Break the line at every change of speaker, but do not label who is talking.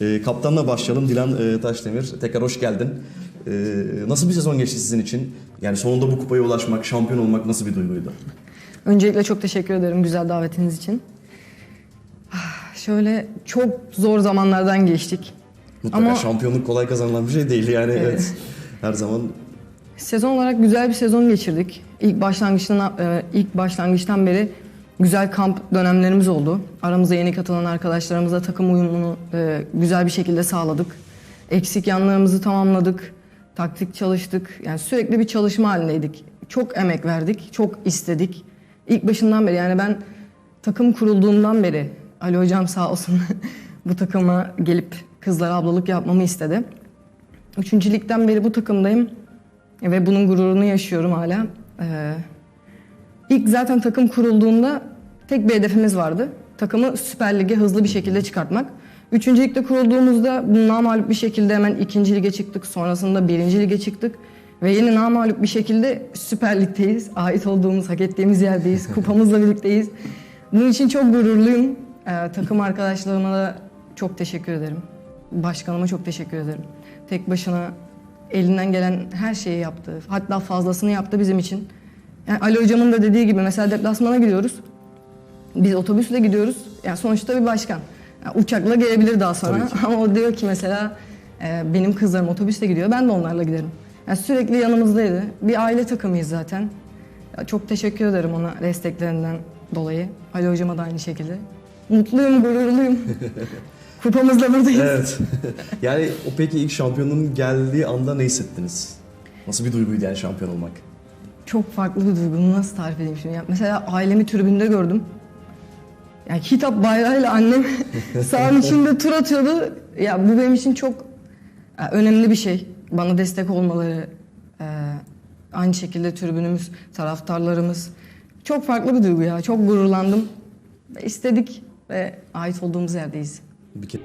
E, kaptanla başlayalım. Dilan e, Taşdemir. Tekrar hoş geldin. E, nasıl bir sezon geçti sizin için? Yani sonunda bu kupaya ulaşmak, şampiyon olmak nasıl bir duyguydu?
Öncelikle çok teşekkür ederim güzel davetiniz için. Ah, Şöyle çok zor zamanlardan geçtik.
Mutlaka
Ama-
şampiyonluk kolay kazanılan bir şey değil yani evet. Her zaman
Sezon olarak güzel bir sezon geçirdik. İlk başlangıçtan e, ilk başlangıçtan beri güzel kamp dönemlerimiz oldu. Aramıza yeni katılan arkadaşlarımızla takım uyumunu e, güzel bir şekilde sağladık. Eksik yanlarımızı tamamladık. Taktik çalıştık. Yani sürekli bir çalışma halindeydik. Çok emek verdik, çok istedik. İlk başından beri yani ben takım kurulduğundan beri Ali hocam sağ olsun bu takıma gelip kızlara ablalık yapmamı istedi. Üçüncü ligden beri bu takımdayım. Ve bunun gururunu yaşıyorum hala. Ee, ilk zaten takım kurulduğunda tek bir hedefimiz vardı. Takımı Süper Lig'e hızlı bir şekilde çıkartmak. Üçüncü ligde kurulduğumuzda namalup bir şekilde hemen ikinci lige çıktık. Sonrasında birinci lige çıktık. Ve yeni namalup bir şekilde Süper Lig'deyiz. Ait olduğumuz, hak ettiğimiz yerdeyiz. Kupamızla birlikteyiz. Bunun için çok gururluyum. Ee, takım arkadaşlarıma da çok teşekkür ederim. Başkanıma çok teşekkür ederim. Tek başına elinden gelen her şeyi yaptı. Hatta fazlasını yaptı bizim için. Yani Ali hocamın da dediği gibi mesela deplasmana gidiyoruz. Biz otobüsle gidiyoruz. Yani sonuçta bir başkan. Yani uçakla gelebilir daha sonra. Ama o diyor ki mesela e, benim kızlarım otobüsle gidiyor. Ben de onlarla giderim. Yani sürekli yanımızdaydı. Bir aile takımıyız zaten. Ya çok teşekkür ederim ona desteklerinden dolayı. Ali hocama da aynı şekilde. Mutluyum, gururluyum. Kupamızla buradayız.
Evet. yani o peki ilk şampiyonluğun geldiği anda ne hissettiniz? Nasıl bir duyguydu yani şampiyon olmak?
Çok farklı bir duygu. Bunu nasıl tarif edeyim şimdi? Ya mesela ailemi tribünde gördüm. Yani hitap bayrağıyla annem sahanın içinde tur atıyordu. Ya bu benim için çok önemli bir şey. Bana destek olmaları, e, aynı şekilde tribünümüz, taraftarlarımız. Çok farklı bir duygu ya. Çok gururlandım. İstedik ve ait olduğumuz yerdeyiz.
Bir kere...